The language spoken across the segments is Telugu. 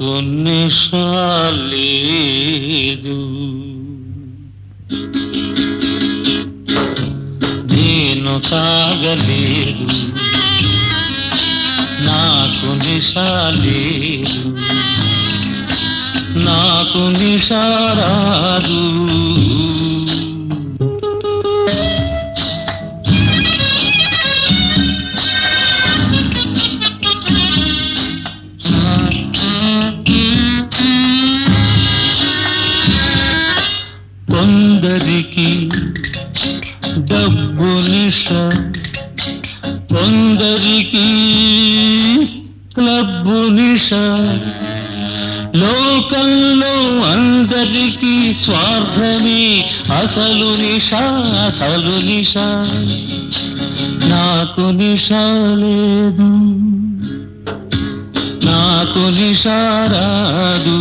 నాకు నేను తాగలేదు. నాకు నిషాలేదు నాకు నిషారాదు. నిష లేదు నాకు నిషారాదు.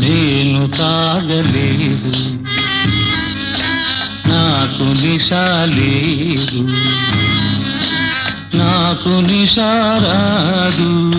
నేను తాగలేదు. నాకు నిషాలేదు. నాకు నిషారాదు.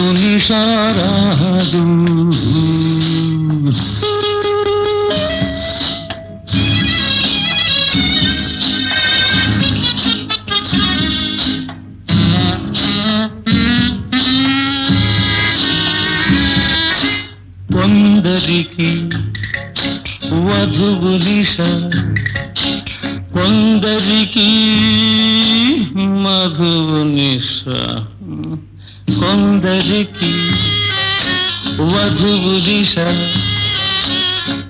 నిషారాదు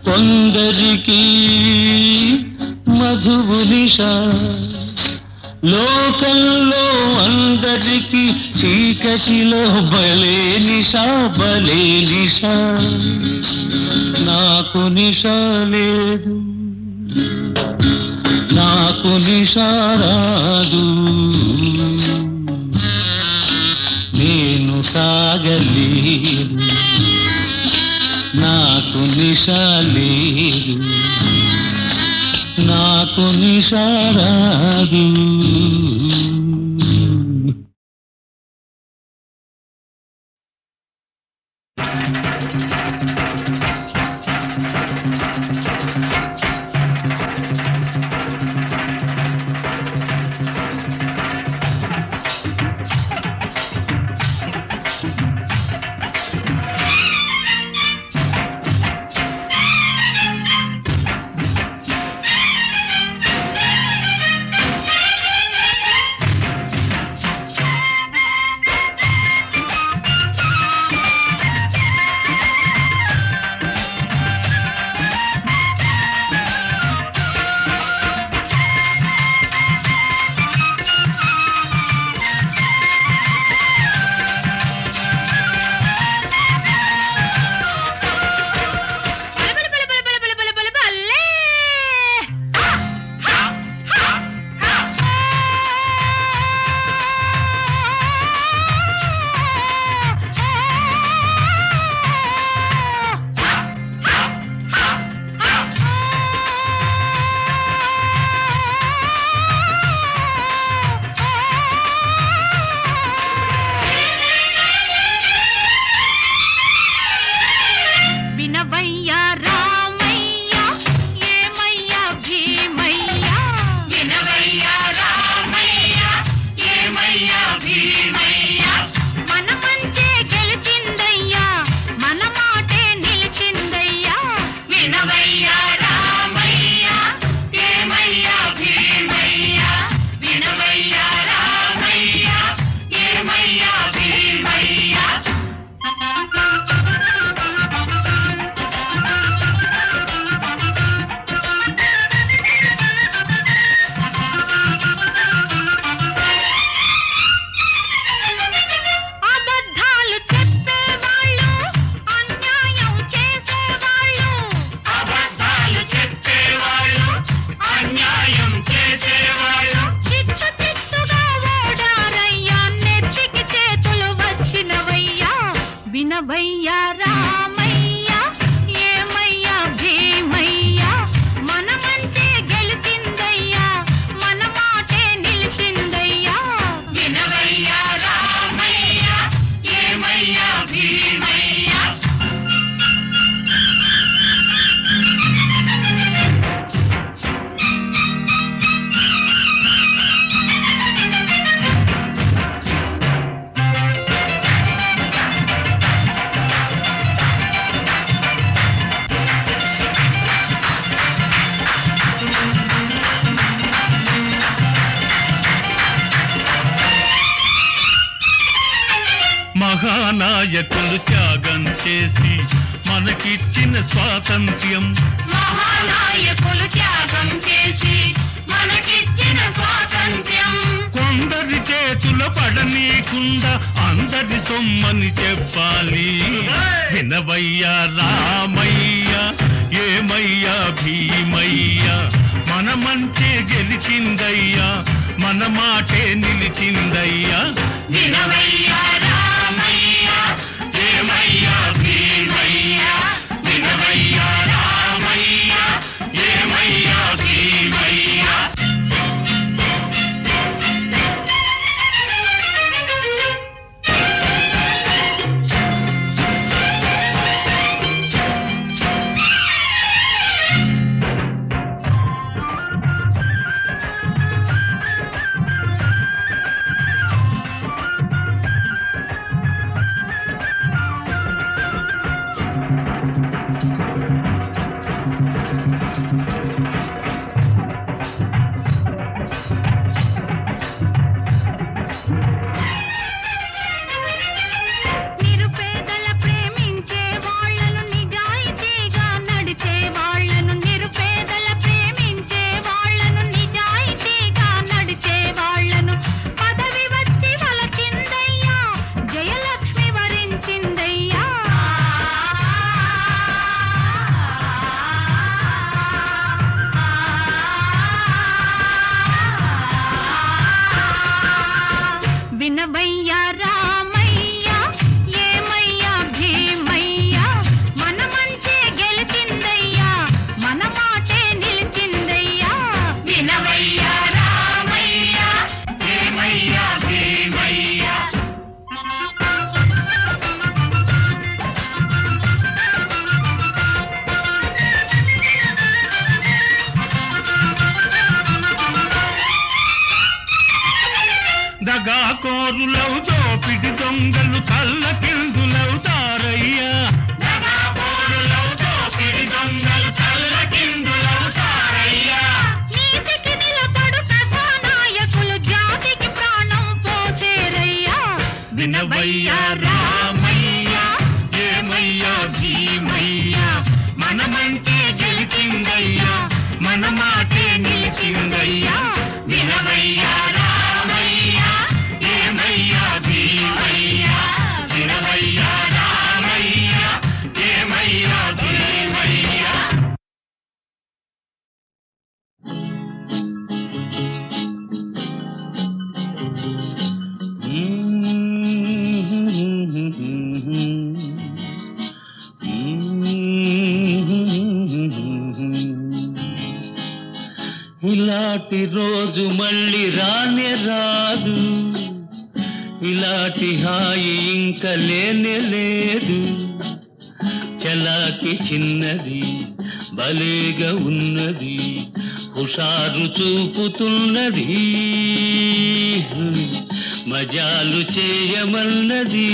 కొందరికి మధువు నిష. లోకంలో అందరికి చీకటిలో బలే నిషా బలే నిషా. నాకు నిష లేదు. నాకు నిషారాదు నాకు లేదు నాకు నిషారాదు. Viva! రామయ్య రామయ్య ఏమయ్యా భీమయ్య? మన మంచే గెలిచిందయ్యా మన మాటే నిలిచిందయ్యా. వినవయ్యా రామయ్య ఏమయ్యా భీమయ్య? కోరులవు దోపిడి దొంగలు కళ్ళకి ఇలాంటి రోజు మళ్ళీ రానే రాదు. ఇలాంటి హాయి ఇంకా లేనే లేదు. చలాకి చిన్నది బలేగా ఉన్నది హుషారు చూపుతున్నది. మజాలు చేయమన్నది.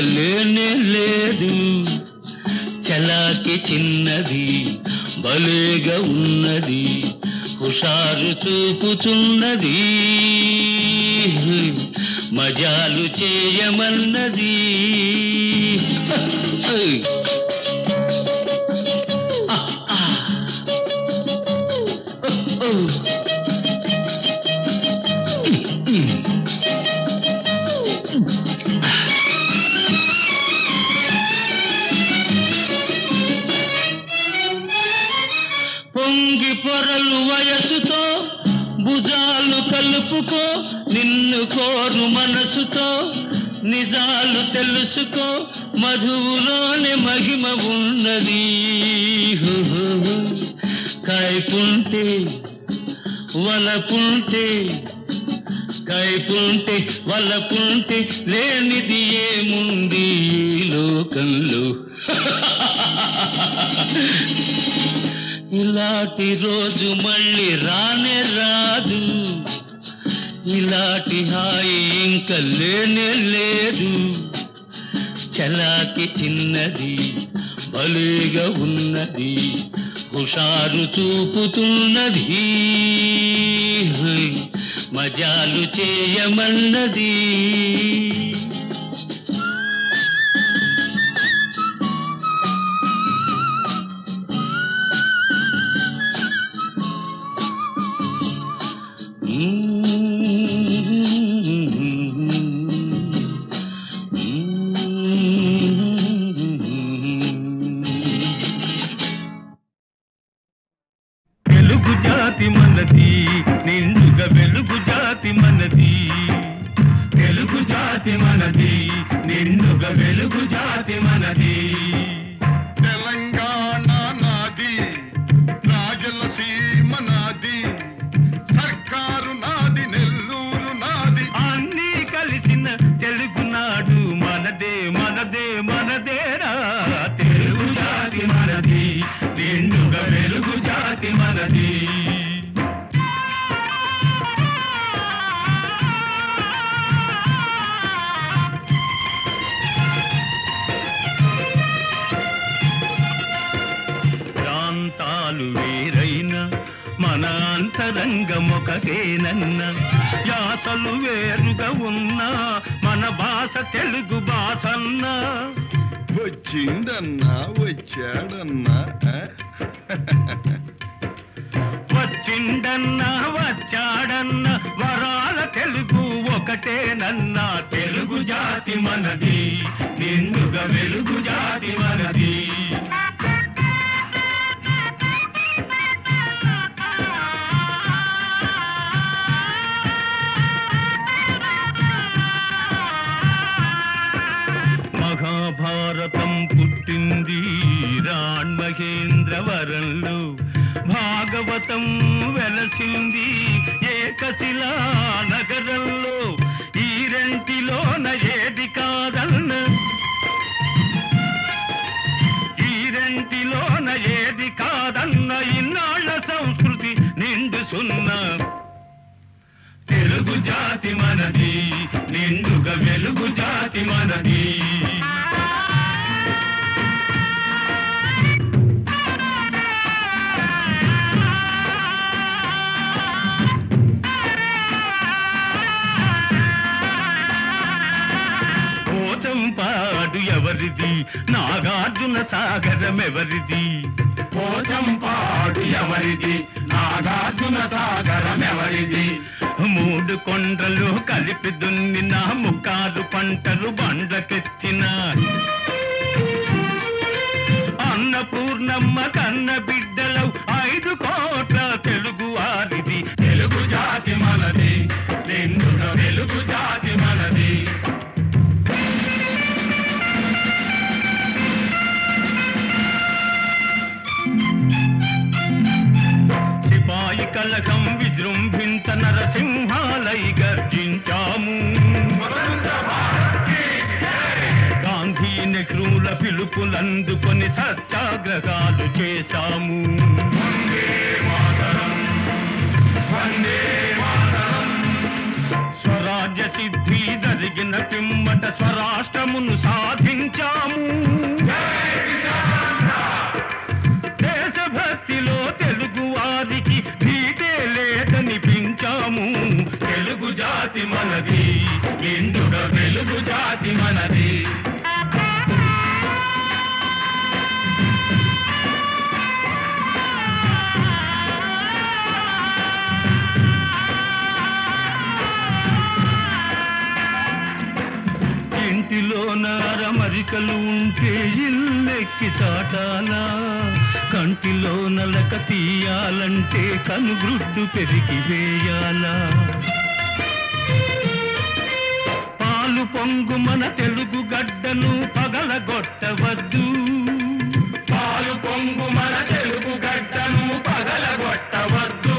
లేనే లేదు. చలాకి చిన్నది భలేగా ఉన్నది హుషారు చూపుతున్నది. మజాలు చేయమన్నది. పొంగి పొరలు వయసుతో భుజాలు కలుపుకో నిన్ను కోరు మనసుతో. నిజాలు తెలుసుకో మధువులోని మహిమ ఉన్నది. కైపుంటే వలపుంటే కైపుంటే వలపుంటే లేనిది ఏముంది ఈ లోకంలో? ఇలాంటి రోజు మళ్ళీ రానే రాదు. ఇలాంటి హాయి ఇంక లేనే లేదు. చలాకి చిన్నది భలేగా ఉన్నది హుషారు చూపుతున్నది. మజాలు చేయమన్నది. ఒకటేనన్న యాసలు వేరుగా ఉన్నా మన భాష తెలుగు భాషన్నా. వచ్చిందన్నా వచ్చాడన్నా? వచ్చిండన్నా వచ్చాడన్నా వరాల తెలుగు ఒకటేనన్నా తెలుగు జాతి మనది నిండుగా వెలుగు జాతి మనది. మహాభారతం పుట్టింది రాణ్మహేంద్రవరంలో భాగవతం వెలసింది ఏకశిలా నగరంలో. ఈ రెంటిలోన ఏది కాదన్న? ఈ రెంటిలోన ఏది కాదన్న? ఇన్నాళ్ళ సంస్కృతి నిండు సున్నా వెలుగు జాతి మనది నిండుగా వెలుగు జాతి మనది. పాడు ఎవరిది? నాగార్జున సాగరం ఎవరిది? పోచంపాడు ఎవరిది? నాగార్జున సాగరం ఎవరిది? మూడు కొండలు కలిపి దున్నిన ముక్కారు పంటలు బండ్లకెత్తిన అన్నపూర్ణమ్మ కన్న బిడ్డలు ఐదు కోట్ల తెలుగు వారిది. తెలుగు జాతి మనది. నిండుగా వెలుగు జాతి మనది. సిపాయి కలకం విజృంభింత నరసింహాలై గర్జించాము. గాంధీ నెహ్రూల పిలుపులందుకొని సత్యాగ్రహాలు చేశాము. స్వరాజ్య సిద్ధి జరిగిన పిమ్మట స్వరాష్ట్రమును సాధించాము. జాతి మనది నిండుగా వెలుగు జాతి మనది. ఇంటిలో నారమరికలు ఉంటే ఇల్లెక్కి చాటాలా కంటిలో నలక తీయాలంటే కనుగ్రుడ్డు పెరిగి వేయాలా? పొంగు మన తెలుగు గడ్డను పగలగొట్టవద్దు. పాలు పొంగు మన తెలుగు గడ్డను పగలగొట్టవద్దు.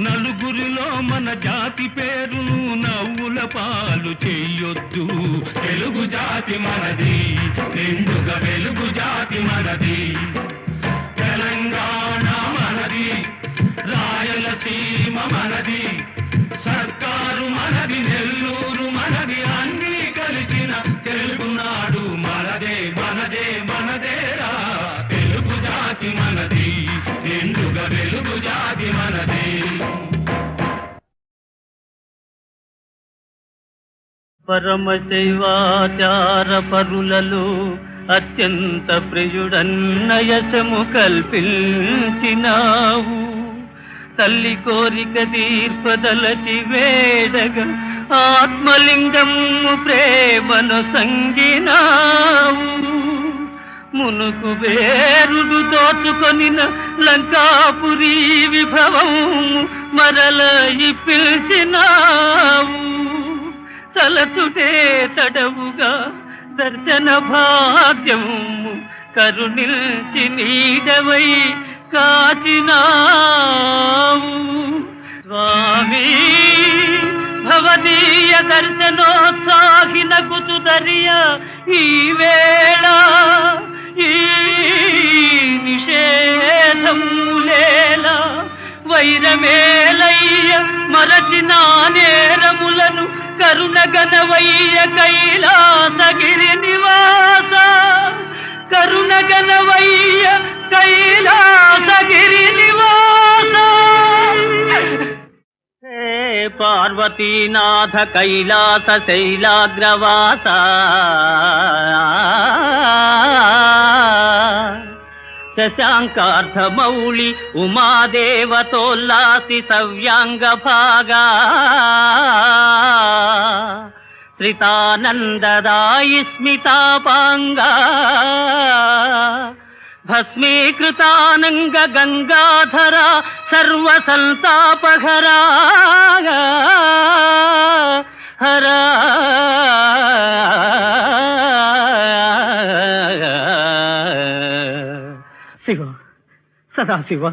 నలుగురిలో మన జాతి పేరును నవ్వుల పాలు చెయ్యొద్దు తెలుగు జాతి మనది నిండుగా వెలుగు జాతి మనది. తెలంగాణ మనది రాయలసీమ మనది. జాతి మనది పరమశైవాచార పరులలో అత్యంత ప్రియుడన్నయశము కల్పించినావు. తల్లి కోరిక తీర్పదలచి వేడగ ఆత్మలింగము ప్రేమను సంగినావు. మునుకు వేరుడు దోచుకొనిన లంకాపురి విభవం మరల పిలిచినావు. తలచుటే తడవుగా దర్శన భాగ్యము కరుణిల్చి నీడవై కాచినావు. స్వామి భవదీయ దర్శనోత్సాహిన కుతుదరియ ఈ వేళ ఈ నిషేధములేల వైరమేలయ్య మరచిన నేరములను కరుణగనవయ్య కైలాసగిరి నివాస. కరుణగనవయ్య కైలాసగిరి నివాస. హే పార్వతీనాథ కైలాస శైలాగ్రవాస. శశాంకార్ధమౌళి ఉమాదేవతోల్లాసి సవ్యాంగ భాగా. శ్రితానందదాయి స్మితాపాంగా. భస్మీకృతానంగ గంగాధరా సర్వసంతాపహరా హరా శివ సదాశివ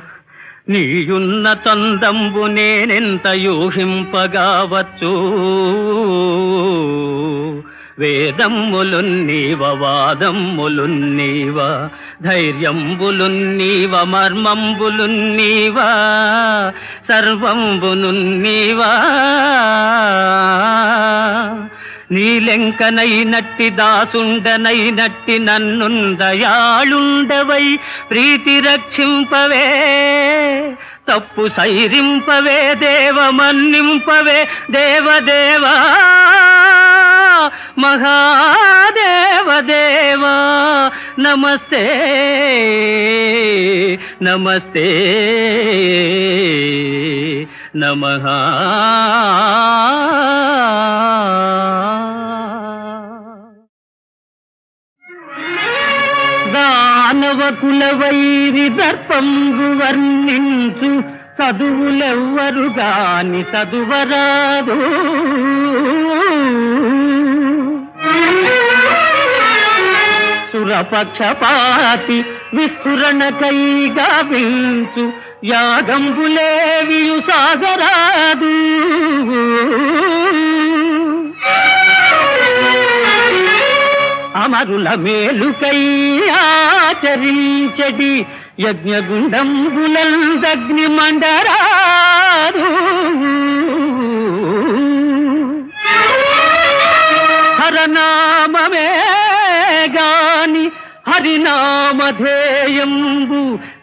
నీయున్న తందంబు నేనెంత యూహింపగావచ్చు వేదమ్ములున్నీవ వాదమ్ములున్నీవ ధైర్యంబులున్నీవ మర్మంబులున్నీవ సర్వంబులున్నీవ. నీలెంకనైనట్టి దాసుండనైనట్టి నన్నుందయాళుండవై ప్రీతి రక్షింపవే తప్పు సైరింపవే దేవ మన్నింపవే దేవదేవా. మహాదేవదేవా. నమస్తే నమస్తే నమ. దానవ కులవైరి దర్పంబు వర్ణించు చదువులెవ్వరు గాని చదువరాదు. సురపక్షపాతి విస్ఫురణకై యాగంబులే యాగంబులేవియు సాగరాదు. అమరుల మేలుకై ఆచరించడి యజ్ఞగుండంబులందగ్ని మండరాదు హరనామమే గాని హరినామధేయంబు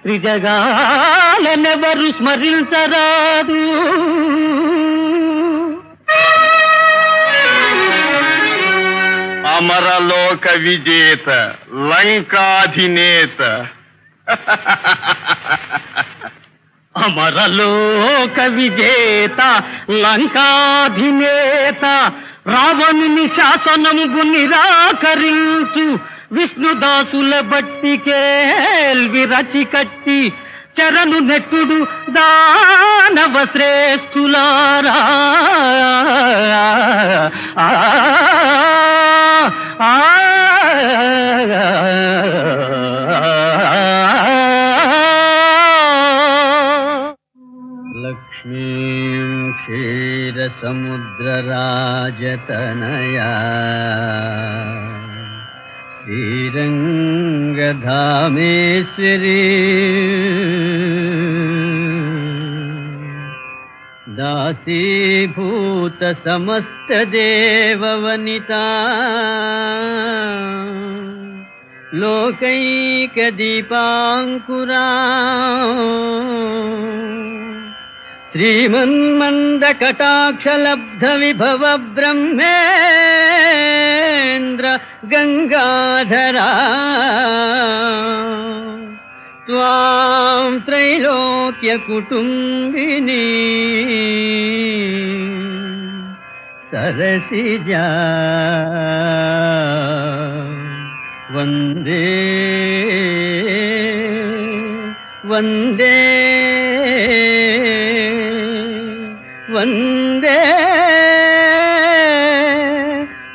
త్రిజగాలనెవరు స్మరించరాదు. అమరలోక విజేత లంకాధినేత. అమరలోక విజేత లంకాధినేత రావణుని శాసనము నిరాకరించు విష్ణుదాసుల బట్టి విరచి కట్టి చరణు నెట్టుడు దానవ శ్రేష్ఠులారా. राजतनया श्रीरङ्गधामेश्वरी। दासीभूतसमस्तदेववनिता। लोकैकदीपाङ्कुरा। లోకైకదీపాంకురా శ్రీమన్మంద కటాక్షలబ్ధ విభవ బ్రహ్మేంద్ర గంగాధరా త్వాం త్రైలోక్య కుటుంబిని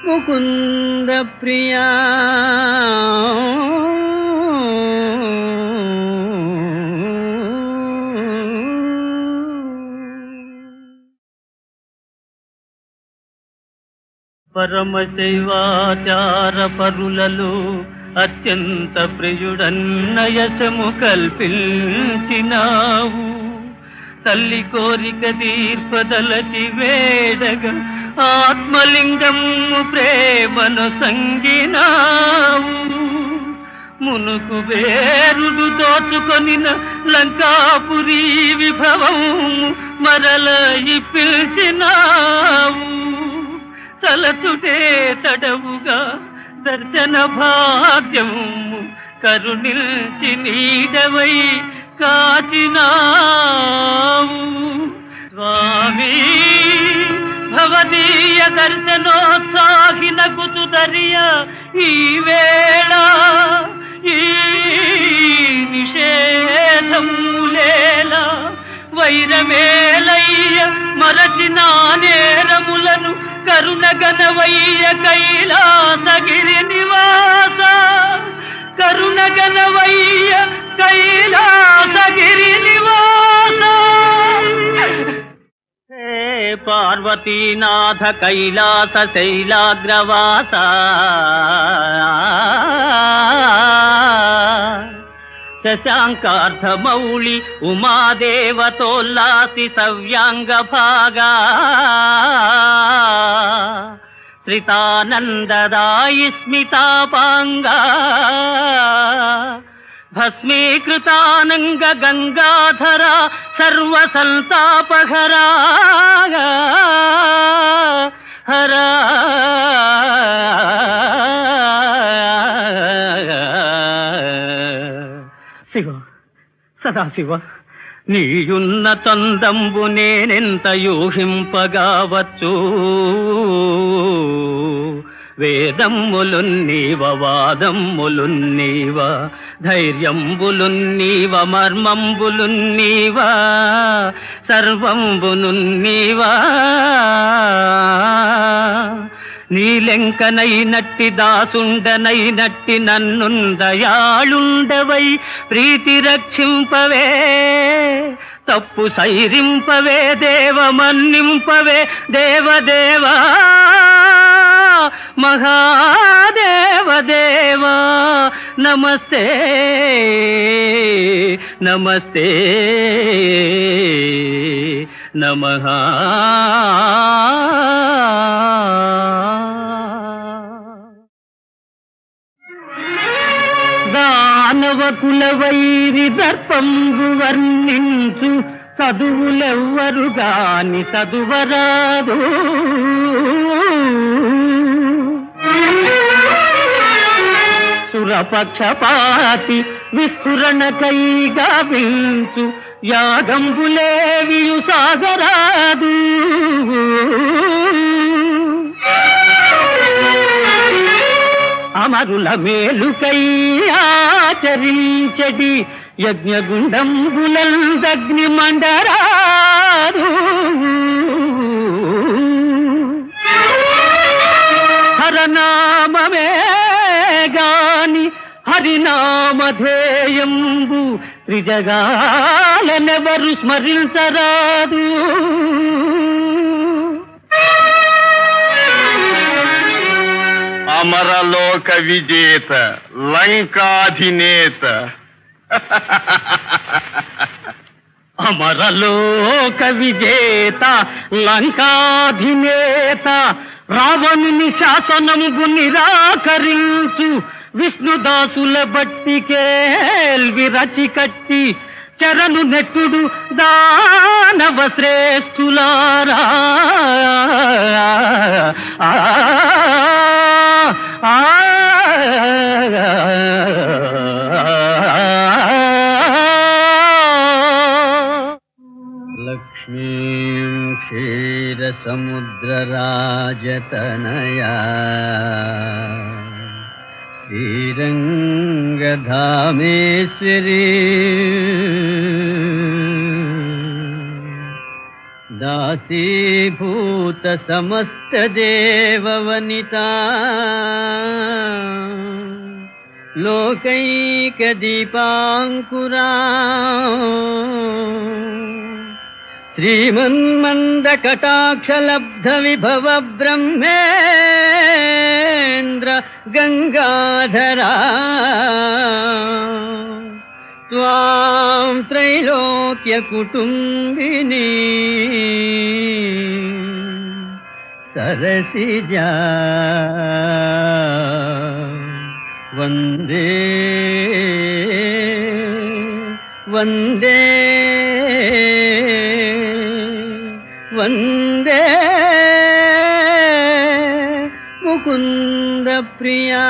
ముకుంద ప్రియా. పరమశైవాచార పరులలో అత్యంత ప్రియుడన్నయసము కల్పించినావు. తల్లి కోరిక తీర్పదలచి వేడగ ఆత్మలింగము ప్రేమను సంగినావు. మునుకు వేరుడు దోచుకొనిన లంకాపురి విభవం మరల పిలిచినావు తలచుటే తడవుగా దర్శన భాగ్యము కరుణిల్చి నీడవై కాచినావు స్వామి భవదీయ దర్శనోత్సాహిన కుతుదరియ ఈ వేళ ఈ నిషేధములేల వైరమేలయ్య మరచిన నేరములను కరుణగనవయ్య కైలాసగిరి నివాస. కరుణగనవయ్య కైలాసగిరి నివాస. హే పార్వతీనాథ కైలాస శైలాగ్రవాస. శశాంకార్ధమౌళి ఉమాదేవతోల్లాసి సవ్యాంగ భాగా. శ్రితానందదాయి స్మితాపాంగా భస్మీకృతానంగ గంగాధర సర్వసంతాపహరా హరా శివ సదాశివ నీయున్న తందంబు నేనెంత యూహింపగావచ్చు? వేదమ్ములున్నీవ వాదమ్ములున్నీవ ధైర్యంబులున్నీవ మర్మంబులున్నీవ సర్వంబునున్నీవా నీలెంకనైనట్టి దాసుండనైనట్టి నన్నుందయాళుండవై ప్రీతి రక్షింపవే. తప్పు సైరింపవే దేవ మన్నింపవే దేవదేవా మహాదేవదేవా నమస్తే నమస్తే నమ. మానవ కులవైరి దర్పంబు వర్ణించు చదువులెవ్వరు గాని చదువరాదు. సురపక్షపాతి విస్ఫురణకై గావించు యాగంబులేవియు సాగరాదు. అమరుల మేలుకై ఆచరించడి యజ్ఞగుండంబులందగ్ని మండరారు హరనామమే గాని హరినామధేయంబు త్రిజగాలనెవరు స్మరించరాదు. అమరలోక విజేత లంకాధినేత. అమరలోక విజేత లంకాధినేత రావణుని శాసనము నిరాకరించు విష్ణుదాసుల బట్టి రచి కట్టి చరణు నెట్టుడు దానవ శ్రేష్ఠులారా. लक्ष्मीं क्षीरसमुद्रराजतनया श्रीरङ्गधामेश्वरी। లక్ష్మీం క్షీరసముద్రరాజతనయా శ్రీరంగధామేశ్వరీ దాసీభూత సమస్తదేవవనితా లోకైకదీపాంకురా శ్రీమన్మందకటాక్షలబ్ధ విభవ బ్రహ్మేంద్ర గంగాధరా త్వాం త్రైలోక్య కుటుంబిని సరసిజా వందే వందే వందే ముకుంద ప్రియా